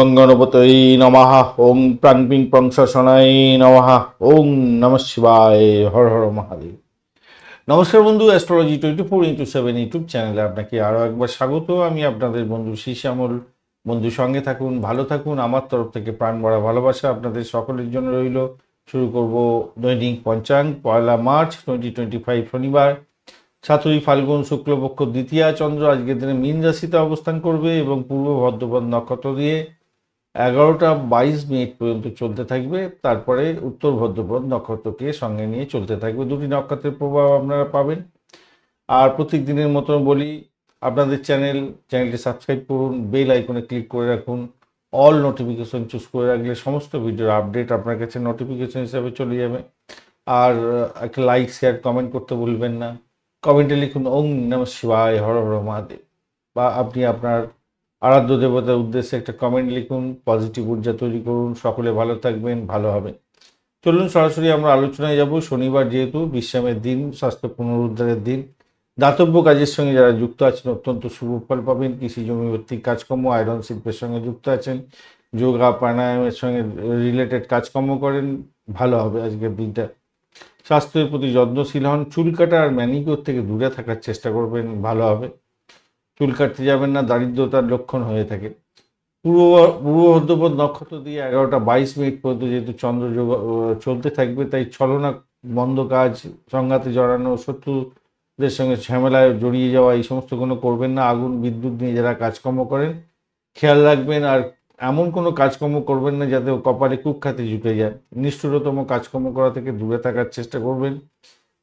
গং গণপতই নমঃ ওং প্রাং পিং প্রং শনাই ওং নম শিবায়। হর হর মহাদেব। নমস্কার বন্ধু astrology twenty four into seven YouTube চ্যানেলে আপনাকে আরও একবার স্বাগত। আমি আপনাদের বন্ধু শ্যামল বন্ধু, সঙ্গে থাকুন, ভালো থাকুন। আমার তরফ থেকে প্রাণ ভরা ভালোবাসা আপনাদের সকলের জন্য রইল। শুরু করব দৈনিক পঞ্চাঙ্গ, পয়লা মার্চ টোয়েন্টি টোয়েন্টি ফাইভ শনিবার। সাতই ফাল্গুন, শুক্লপক্ষ, দ্বিতীয়া চন্দ্র। আজকের দিনে মীন রাশিতে অবস্থান করবে এবং পূর্ব ভদ্রপদ নক্ষত্র দিয়ে এগারোটা বাইশ মিনিট পর্যন্ত চলতে থাকবে, তারপরে উত্তর ভদ্রপদ নক্ষত্রকে সঙ্গে নিয়ে চলতে থাকবে। দুটি নক্ষত্রের প্রভাব আপনারা পাবেন। আর প্রত্যেক দিনের মতন বলি, আপনাদের চ্যানেল, চ্যানেলটি সাবস্ক্রাইব করুন, বেল আইকনে ক্লিক করে রাখুন, অল নোটিফিকেশন চুজ করে রাখলে সমস্ত ভিডিওর আপডেট আপনার কাছে নোটিফিকেশন হিসাবে চলে যাবে। আর একটা লাইক শেয়ার কমেন্ট করতে ভুলবেন না। কমেন্টে লিখুন, ওং নম শিবায়, হর হর মহাদেব। বা আপনি আপনার আরাধ্য দেবতার উদ্দেশ্যে একটা কমেন্ট লিখুন পজিটিভ ঊর্জা তৈরি করুন, সকলে ভালো থাকবেন, ভালো হবে। চলুন সরাসরি আমরা আলোচনায় যাব। শনিবার যেহেতু বিশ্রামের দিন, স্বাস্থ্য পুনরুদ্ধারের দিন, দাতব্য কাজের সঙ্গে যারা যুক্ত আছেন, অত্যন্ত শুভ ফল পাবেন। কৃষি জমি ভিত্তিক কাজকর্ম আয়রন শিল্পের সঙ্গে যুক্ত আছেন, যোগা, প্রাণায়ামের সঙ্গে রিলেটেড কাজকর্ম করেন, ভালো হবে আজকের দিনটা। স্বাস্থ্যের প্রতি যত্নশীল হন, চুল কাটা আর ম্যানিকিওর থেকে দূরে থাকার চেষ্টা করবেন, ভালো হবে। চুল কাটতে যাবেন না, দারিদ্রতার লক্ষণ হয়ে থাকে। পূর্ব পূর্ব ভদ্রপদ নক্ষত্র দিয়ে এগারোটা বাইশ মিনিট পর্যন্ত যেহেতু চন্দ্র চলতে থাকবে, তাই ছলনা, বন্ধ কাজ, সংঘাতে জড়ানো, শত্রুদের সঙ্গে ঝামেলায় জড়িয়ে যাওয়া, এই সমস্ত কোনো করবেন না। আগুন, বিদ্যুৎ নিয়ে যারা কাজকর্ম করেন, খেয়াল রাখবেন। আর এমন কোনো কাজকর্ম করবেন না যাতে কপালে কুখ্যাতি জুটে যায়। নিষ্ঠুরতম কাজকর্ম করা থেকে দূরে থাকার চেষ্টা করবেন।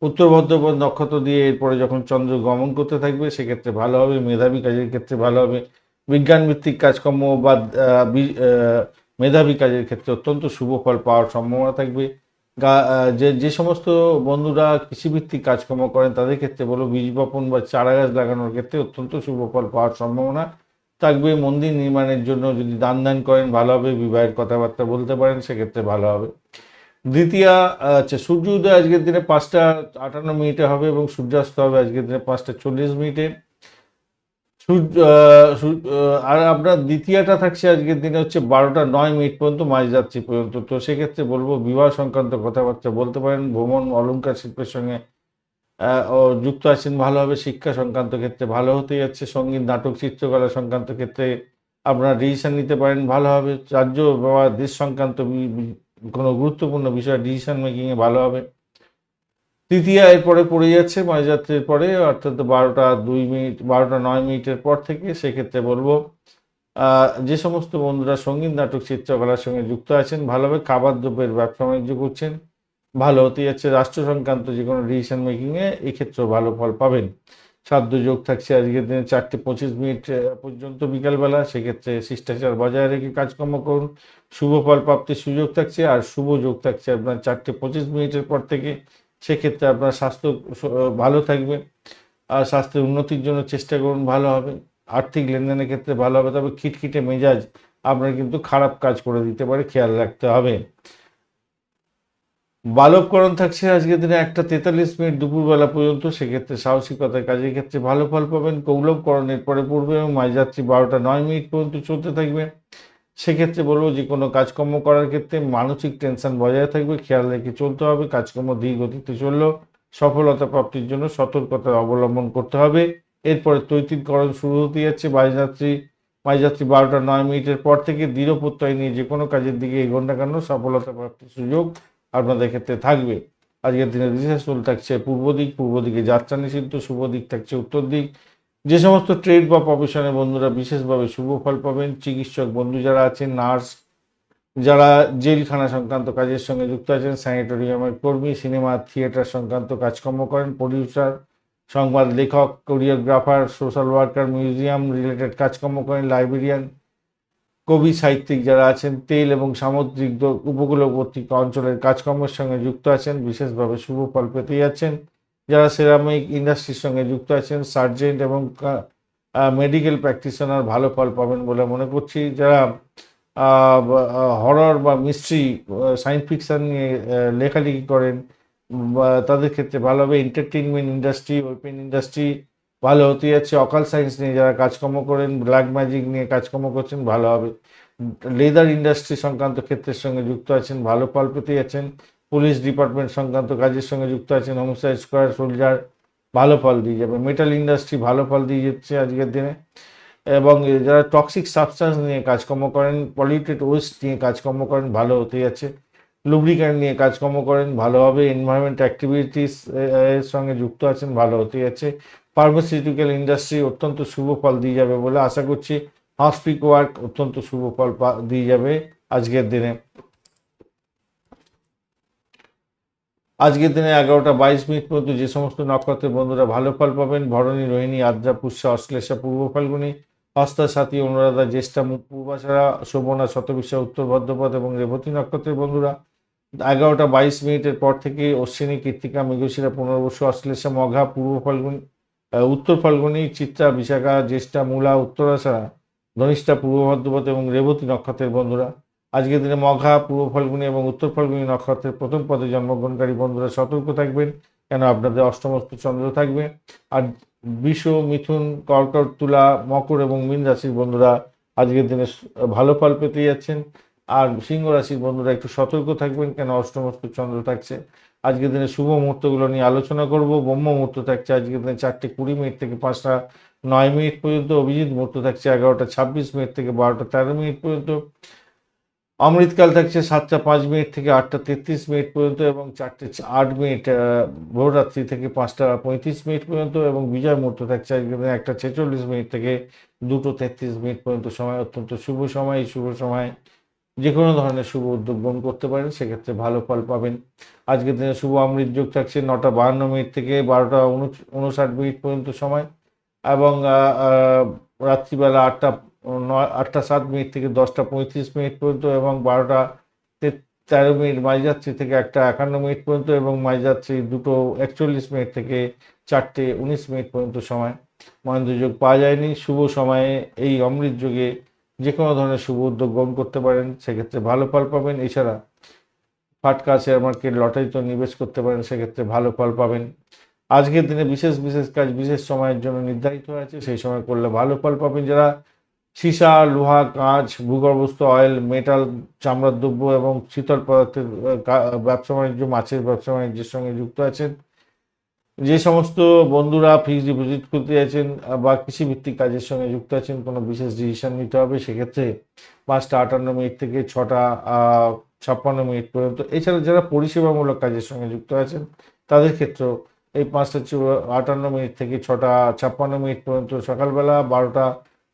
উত্তর ভদ্রপদ নক্ষত্র দিয়ে এরপরে যখন চন্দ্র গমন করতে থাকবে, সেক্ষেত্রে ভালো হবে, মেধাবী কাজের ক্ষেত্রে ভালো হবে। বিজ্ঞান ভিত্তিক কাজকর্ম বা মেধাবী কাজের ক্ষেত্রে অত্যন্ত শুভ ফল পাওয়ার সম্ভাবনা থাকবে। যে যে সমস্ত বন্ধুরা কৃষিভিত্তিক কাজকর্ম করেন, তাদের ক্ষেত্রে বলো, বীজ বপন বা চারা গাছ লাগানোর ক্ষেত্রে অত্যন্ত শুভ ফল পাওয়ার সম্ভাবনা থাকবে। মন্দির নির্মাণের জন্য যদি দান দান করেন, ভালো হবে। বিবাহের কথাবার্তা বলতে পারেন, সেক্ষেত্রে ভালো হবে। দ্বিতীয় আচ্ছা সূর্য উদয় আজকের দিনে পাঁচটা আটান্ন মিনিটে হবে এবং সূর্যাস্ত হবে আজকের দিনে পাঁচটা চল্লিশ মিনিটে। আর আপনার দ্বিতীয়টা থাকছে আজকের দিনে হচ্ছে বারোটা নয় মিনিট পর্যন্ত মাঝরাত্রি পর্যন্ত। তো সেক্ষেত্রে বলব বিবাহ সংক্রান্ত কথাবার্তা বলতে পারেন, ভ্রমণ অলঙ্কার শিল্পের সঙ্গে যুক্ত আছেন ভালো হবে শিক্ষা সংক্রান্ত ক্ষেত্রে ভালো হতে যাচ্ছে, সংগীত, নাটক, চিত্রকলা সংক্রান্ত ক্ষেত্রে আপনারা ডিসিশন নিতে পারেন ভালো হবে রাজ্য বা দেশ সংক্রান্ত কোনো গুরুত্বপূর্ণ বিষয় ডিসিশন মেকিংয়ে ভালো হবে। তৃতীয়া এরপরে পড়ে যাচ্ছে মাঝরাত্রির পরে, অর্থাৎ বারোটা দুই মিনিট, বারোটা নয় মিনিটের পর থেকে সেক্ষেত্রে বলব যে সমস্ত বন্ধুরা সংগীত, নাটক, চিত্রকলার সঙ্গে যুক্ত আছেন, ভালোভাবে খাবার দ্রব্যের ব্যবসা বাণিজ্য করছেন, ভালো হতে যাচ্ছে, রাষ্ট্র সংক্রান্ত যে কোনো ডিসিশন মেকিংয়ে এক্ষেত্রেও ভালো ফল পাবেন। সাধ্য যোগ থাকছে আজকের দিনে চারটে পঁচিশ মিনিট পর্যন্ত বিকালবেলা। সেক্ষেত্রে শিষ্টাচার বজায় রেখে কাজকর্ম করুন। শুভ ফল প্রাপ্তির সুযোগ থাকছে আর শুভ যোগ থাকছে আপনার চারটে পঁচিশ মিনিটের পর থেকে। সেক্ষেত্রে আপনার স্বাস্থ্য ভালো থাকবে আর স্বাস্থ্যের উন্নতির জন্য চেষ্টা করুন, ভালো হবে। আর্থিক লেনদেনের ক্ষেত্রে ভালো হবে, তবে খিটখিটে মেজাজ আপনার কিন্তু খারাপ কাজ করে দিতে পারে, খেয়াল রাখতে হবে। বালককরণ থাকছে আজকের দিনে একটা তেতাল্লিশ মিনিট দুপুরবেলা পর্যন্ত, সেক্ষেত্রে সাহসিকতার কাজের ক্ষেত্রে ভালো ফল পাবেন। কৌলভকরণের পরে পড়বে এবং মাঝরাত্রি বারোটা নয় মিনিট পর্যন্ত চলতে থাকবে। সেক্ষেত্রে বলব যে, কোনো কাজকর্ম করার ক্ষেত্রে মানসিক টেনশন বজায় থাকবে, খেয়াল রেখে চলতে হবে, কাজকর্ম ধীর গতিতে চললেও সফলতা প্রাপ্তির জন্য সতর্কতা অবলম্বন করতে হবে। এরপরে তৈতিকরণ শুরু হতে যাচ্ছে মাঝরাত্রি মাঝরাত্রি বারোটা নয় মিনিটের পর থেকে দৃঢ় প্রত্যয় নিয়ে যে কোনো কাজের দিকে এগোন না কেন, সফলতা প্রাপ্তির সুযোগ আপনাদের ক্ষেত্রে থাকবে। আজকের দিনে বিশেষ ফুল থাকছে পূর্ব দিক, পূর্ব দিকে যাত্রা নিষিদ্ধ, শুভ দিক থাকছে উত্তর দিক। যে সমস্ত ট্রেড বা প্রফেশনের বন্ধুরা বিশেষভাবে শুভ ফল পাবেন, চিকিৎসক বন্ধু যারা আছেন, নার্স যারা জেলখানা সংক্রান্ত কাজের সঙ্গে যুক্ত আছেন স্যানিটোরিয়ামের কর্মী সিনেমা থিয়েটার সংক্রান্ত কাজকর্ম করেন প্রডিউসার সংবাদ লেখক choreographer social worker museum related কাজকর্ম করেন লাইব্রেরিয়ান কবি, সাহিত্যিক যারা আছেন, তেল এবং সামুদ্রিক উপকূলবর্তী অঞ্চলের কাজকর্মের সঙ্গে যুক্ত আছেন, বিশেষভাবে শুভ ফল পেতে যাচ্ছেন যারা সেরামিক ইন্ডাস্ট্রির সঙ্গে যুক্ত আছেন সার্জেন্ট এবং মেডিকেল প্র্যাকটিশনার ভালো ফল পাবেন বলে মনে করছি। যারা হরর বা মিস্ট্রি সায়েন্স ফিকশন নিয়ে লেখালেখি করেন তাদের ক্ষেত্রে ভালো হবে। এন্টারটেইনমেন্ট ইন্ডাস্ট্রি ওপেন ইন্ডাস্ট্রি ভালো হতে যাচ্ছে, অকাল সায়েন্স নিয়ে যারা কাজকর্ম করেন ব্ল্যাক ম্যাজিক নিয়ে কাজকর্ম করছেন, ভালো হবে। লেদার ইন্ডাস্ট্রি সংক্রান্ত ক্ষেত্রের সঙ্গে যুক্ত আছেন, ভালো ফল পেতে যাচ্ছেন। পুলিশ ডিপার্টমেন্ট সংক্রান্ত কাজের সঙ্গে যুক্ত আছেন হোমসাইড স্কোয়ার সোলজার ভালো ফল দিয়ে যাবে। মেটাল ইন্ডাস্ট্রি ভালো ফল দিয়ে যাচ্ছে আজকের দিনে। এবং যারা টক্সিক সাবস্টেন্স নিয়ে কাজকর্ম করেন পলিউটেড ওয়েস্ট নিয়ে কাজকর্ম করেন, ভালো হতে যাচ্ছে। লুব্রিক্যান্ট নিয়ে কাজকর্ম করেন ভালোভাবে এনভায়রনমেন্ট অ্যাক্টিভিটিস এর সঙ্গে যুক্ত আছেন, ভালো হতে যাচ্ছে। ফার্মাসিউটিক্যাল ইন্ডাস্ট্রি অত্যন্ত শুভ ফল দিয়ে যাবে বলে আশা করছি। হসপিক ওয়ার্ক অত্যন্ত শুভ ফল দিয়ে যাবে আজকের দিনে। আজকের দিনে এগারোটা বাইশ মিনিট পর্যন্ত যে সমস্ত নক্ষত্রের বন্ধুরা ভালো ফল পাবেন, ভরণী, রোহিণী, আদ্রা, পুষ্যা, অশ্লেষা, পূর্ব ফাল্গুনী হস্তা সাথী অনুরাধা, জ্যেষ্ঠা পূর্বাশারা, শোভনা শতবিশা উত্তর ভদ্রপদ এবং রেবতী নক্ষত্রের বন্ধুরা, এগারোটা বাইশ মিনিটের পর থেকে অশ্বিনী কৃত্তিকা মৃগশিরা, পুনর্বসু, অশ্লেষা, মঘা, পূর্ব ফাল্গুনী উত্তর ফাল্গুনী, চিত্রা, বিশাখা, জ্যেষ্ঠা, মূলা উত্তরাশারা ধনিষ্ঠা, পূর্ব ভদ্রপদ এবং রেবতী নক্ষত্রের বন্ধুরা, আজকের দিনে মঘা, পূর্ব ফাল্গুনী এবং উত্তর ফাল্গুনী নক্ষত্রের প্রথম পদে জন্মগ্রহণকারী বন্ধুরা সতর্ক থাকবেন, কেন আপনাদের অষ্টমস্ত চন্দ্র থাকবে। আর বিষ, মিথুন, কর্কট, তুলা, মকর এবং মীন রাশির বন্ধুরা, আজকের দিনে ভালো ফল পেতে যাচ্ছেন। আর সিংহ রাশির বন্ধুরা একটু সতর্ক থাকবেন, কেন অষ্টমস্ত চন্দ্র থাকছে। আজকের দিনে শুভ মুহূর্তগুলো নিয়ে আলোচনা করব। ব্রহ্ম মুহূর্ত থাকছে আজকের দিনে চারটে কুড়ি মিনিট থেকে পাঁচটা নয় মিনিট পর্যন্ত। অভিজিৎ মুহূর্ত থাকছে এগারোটা ছাব্বিশ মিনিট থেকে বারোটা তেরো মিনিট পর্যন্ত। অমৃতকাল থাকছে সাতটা পাঁচ মিনিট থেকে আটটা তেত্রিশ মিনিট পর্যন্ত এবং চারটে আট মিনিট ভোররাত্রি থেকে পাঁচটা পঁয়ত্রিশ মিনিট পর্যন্ত এবং বিজয় মুহূর্ত থাকছে আজকে দিনে একটা ছেচল্লিশ মিনিট থেকে দুটো তেত্রিশ মিনিট পর্যন্ত। সময় অত্যন্ত শুভ সময়, এই শুভ সময় যে কোনো ধরনের শুভ উদ্যোগ গ্রহণ করতে পারেন, সেক্ষেত্রে ভালো ফল পাবেন। আজকের দিনে শুভ অমৃত যোগ থাকছে নটা বাহান্ন মিনিট থেকে বারোটা উনষাট মিনিট পর্যন্ত সময় এবং রাত্রিবেলা আটটা, নয়, আটটা সাত মিনিট থেকে দশটা পঁয়ত্রিশ মিনিট পর্যন্ত এবং বারোটা তেরো মিনিট মাঝরাত্রি থেকে একটা একান্ন মিনিট পর্যন্ত এবং মাঝরাত্রি দুটো একচল্লিশ মিনিট থেকে চারটে উনিশ মিনিট পর্যন্ত সময়। মহেন্দ্র যোগ পাওয়া যায়নি। শুভ সময়ে এই অমৃত যোগে যে কোনো ধরনের শুভ উদ্যোগ গ্রহণ করতে পারেন, সেক্ষেত্রে ভালো ফল পাবেন। এছাড়া ফাটকা শেয়ার মার্কেট লটারিতে নিবেশ করতে পারেন, সেক্ষেত্রে ভালো ফল পাবেন। আজকের দিনে বিশেষ বিশেষ কাজ, বিশেষ সময়ের জন্য নির্ধারিত হয়েছে, সেই সময় করলে ভালো ফল পাবেন। যারা সীসা, লোহা, কাঁচ, ভূগর্ভস্থ অয়েল, মেটাল, চামড়ার দ্রব্য এবং শীতল পদার্থের ব্যবসা বাণিজ্য, মাছের ব্যবসা বাণিজ্যের সঙ্গে যুক্ত আছেন যে সমস্ত বন্ধুরা ফিক্সড ডিপোজিট করতে আহ, বা কৃষিভিত্তিক কাজের সঙ্গে যুক্ত আছেন কোনো বিশেষ ডিসিশন নিতে হবে সেক্ষেত্রে পাঁচটা আটান্ন মিনিট থেকে ছটা ছাপ্পান্ন মিনিট পর্যন্ত। এছাড়া যারা পরিষেবামূলক কাজের সঙ্গে যুক্ত আছেন তাদের ক্ষেত্রেও এই পাঁচটা আটান্ন মিনিট থেকে ছটা ছাপ্পান্ন মিনিট পর্যন্ত সকালবেলা বারোটা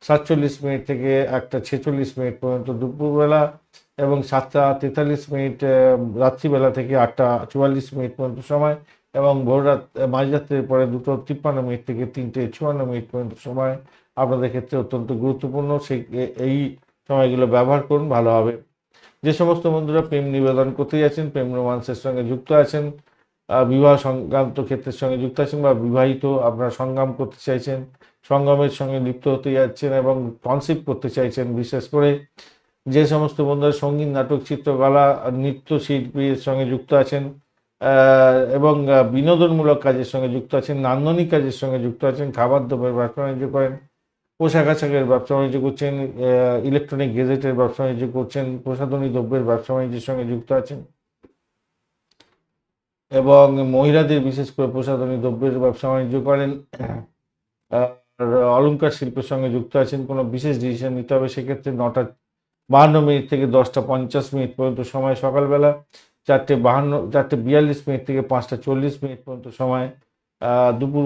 সাতচল্লিশ মিনিট থেকে একটা ছেচল্লিশ মিনিট পর্যন্ত দুপুরবেলা এবং সাতটা তেতাল্লিশ মিনিট রাত্রিবেলা থেকে আটটা চুয়াল্লিশ মিনিট পর্যন্ত সময়। এবং ভোররাত মাঝরাত্রির পরে দুটো তিপ্পান্ন মিনিট থেকে তিনটে চুয়ান্ন মিনিট পর্যন্ত সময় আপনাদের ক্ষেত্রে অত্যন্ত গুরুত্বপূর্ণ। সেই এই সময়গুলো ব্যবহার করুন, ভালো হবে। যে সমস্ত বন্ধুরা প্রেম নিবেদন করতে যাচ্ছেন, প্রেম রোমান্সের সঙ্গে যুক্ত আছেন বিবাহ সংক্রান্ত ক্ষেত্রের সঙ্গে যুক্ত আছেন বা বিবাহিত আপনারা সংগ্রাম করতে চাইছেন সঙ্গমের সঙ্গে লিপ্ত হতে যাচ্ছেন এবং কনসেপ্ট করতে চাইছেন, বিশেষ করে যে সমস্ত বন্ধুরা সংগীত, নাটক, চিত্রকলা নৃত্যশিল্পীর সঙ্গে যুক্ত আছেন এবং বিনোদনমূলক কাজের সঙ্গে যুক্ত আছেন, নান্দনিক কাজের সঙ্গে যুক্ত আছেন খাবার দাবার ব্যবসা বাণিজ্য করেন, পোশাক আশাকের ব্যবসা বাণিজ্য করছেন ইলেকট্রনিক গেজেটের ব্যবসা বাণিজ্য করছেন, প্রসাধনী দ্রব্যের ব্যবসা বাণিজ্যের সঙ্গে যুক্ত আছেন। এবং মহিলাদের বিশেষ করে প্রসাধনী দ্রব্যের ব্যবসা বাণিজ্য করেন, আর অলংকার শিল্পের সঙ্গে যুক্ত আছেন, কোনো বিশেষ ডিসিশন নিতে হবে সেক্ষেত্রে নটা বাহান্ন মিনিট থেকে দশটা পঞ্চাশ মিনিট পর্যন্ত সময় সকালবেলা। চারটে বাহান্ন, চারটে বিয়াল্লিশ মিনিট থেকে পাঁচটা চল্লিশ মিনিট পর্যন্ত সময় দুপুর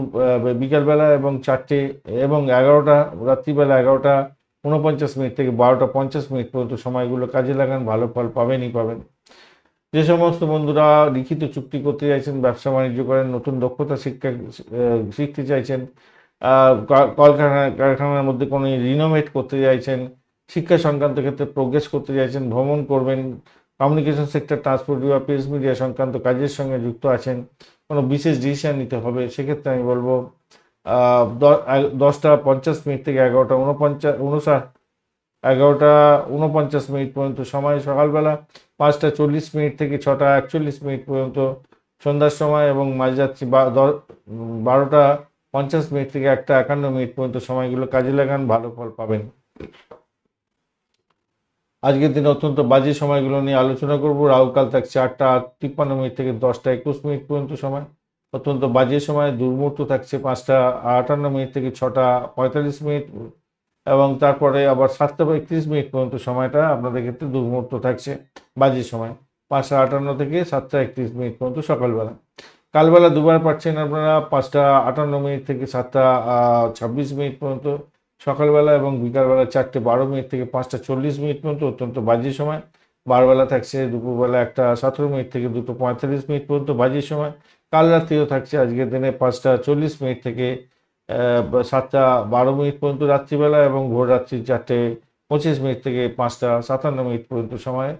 বিকালবেলা এবং চারটে এবং এগারোটা, রাত্রিবেলা এগারোটা উনপঞ্চাশ মিনিট থেকে বারোটা পঞ্চাশ মিনিট পর্যন্ত সময়গুলো কাজে লাগান, ভালো ফল পাবেনই পাবেন। যে সমস্ত বন্ধুরা লিখিত চুক্তি করতে চাইছেন, ব্যবসা বাণিজ্য করেন, নতুন দক্ষতা শিক্ষা শিখতে চাইছেন কলকারখানা, কারখানার মধ্যে কোনো রিনোভেট করতে চাইছেন, শিক্ষা সংক্রান্ত ক্ষেত্রে প্রোগ্রেস করতে চাইছেন, ভ্রমণ করবেন কমিউনিকেশন সেক্টর ট্রান্সপোর্ট বা প্রেস মিডিয়া সংক্রান্ত কাজের সঙ্গে যুক্ত আছেন। কোনো বিশেষ ডিসিশন নিতে হবে, সেক্ষেত্রে আমি বলব দশটা পঞ্চাশ মিনিট থেকে এগারোটা উনপঞ্চাশ উনষাট এগারোটা উনপঞ্চাশ মিনিট পর্যন্ত সময় সকালবেলা, পাঁচটা চল্লিশ মিনিট থেকে ছটা একচল্লিশ মিনিট পর্যন্ত সন্ধ্যার সময় এবং মাঝরাত্রি বারোটা পঞ্চাশ মিনিট থেকে একটা একান্ন মিনিট পর্যন্ত সময়গুলো কাজে লাগান, ভালো ফল পাবেন। আজকের দিনে অত্যন্ত বাজে সময়গুলো নিয়ে আলোচনা করব। রাহুকাল থাকছে আটটা তিপ্পান্ন মিনিট থেকে দশটা একুশ মিনিট পর্যন্ত সময়। অত্যন্ত বাজে সময়, দুর্মুহূর্ত থাকছে পাঁচটা আটান্ন মিনিট থেকে ছটা পঁয়তাল্লিশ মিনিট। এবং তারপরে আবার সাতটা বা একত্রিশ মিনিট পর্যন্ত সময়টা আপনাদের ক্ষেত্রে দুর্মূর্ত থাকছে, বাজে সময়। পাঁচটা আটান্ন থেকে সাতটা একত্রিশ মিনিট পর্যন্ত সকালবেলা। কালবেলা দুবার পাচ্ছেন আপনারা, পাঁচটা আটান্ন মিনিট থেকে সাতটা ছাব্বিশ মিনিট পর্যন্ত। সকালবেলা এবং বিকালবেলা চারটে বারো মিনিট থেকে পাঁচটা চল্লিশ মিনিট পর্যন্ত, অত্যন্ত বাজে সময়। বারবেলা থাকছে, দুপুরবেলা একটা সতেরো মিনিট থেকে দুটো পঁয়তাল্লিশ মিনিট পর্যন্ত বাজে সময়। কাল রাত্রিও থাকছে, আজকের দিনে পাঁচটা চল্লিশ মিনিট থেকে সাতটা বারো মিনিট পর্যন্ত রাত্রিবেলা এবং ভোর রাত্রি চারটে পঁচিশ মিনিট থেকে পাঁচটা সাতান্ন মিনিট পর্যন্ত সময়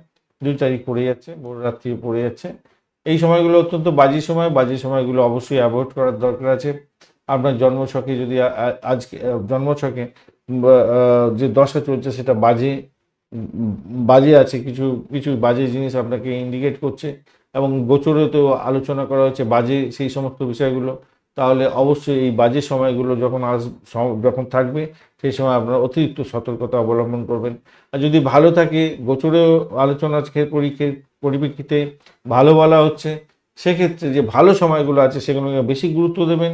দুই তারিখ পড়ে যাচ্ছে, ভোর রাত্রি পড়ে যাচ্ছে। এই সময়গুলো অত্যন্ত বাজে সময়, বাজে সময়গুলো অবশ্যই অ্যাভয়েড করার দরকার আছে। আপনার জন্মছকে যদি আজকে জন্মছকে যে দশা চলছে সেটা বাজে বাজে আছে, কিছু কিছু বাজে জিনিস আপনাকে ইন্ডিকেট করছে এবং গোচরে তো আলোচনা করা হচ্ছে বাজে সেই সমস্ত বিষয়গুলো, তাহলে অবশ্যই এই বাজে সময়গুলো যখন আস যখন থাকবে, সেই সময় আপনারা অতিরিক্ত সতর্কতা অবলম্বন করবেন। আর যদি ভালো থাকে, গোচরেও আলোচনা পরিপ্রেক্ষিতে ভালো বলা হচ্ছে, সেক্ষেত্রে যে ভালো সময়গুলো আছে সেগুলোকে বেশি গুরুত্ব দেবেন।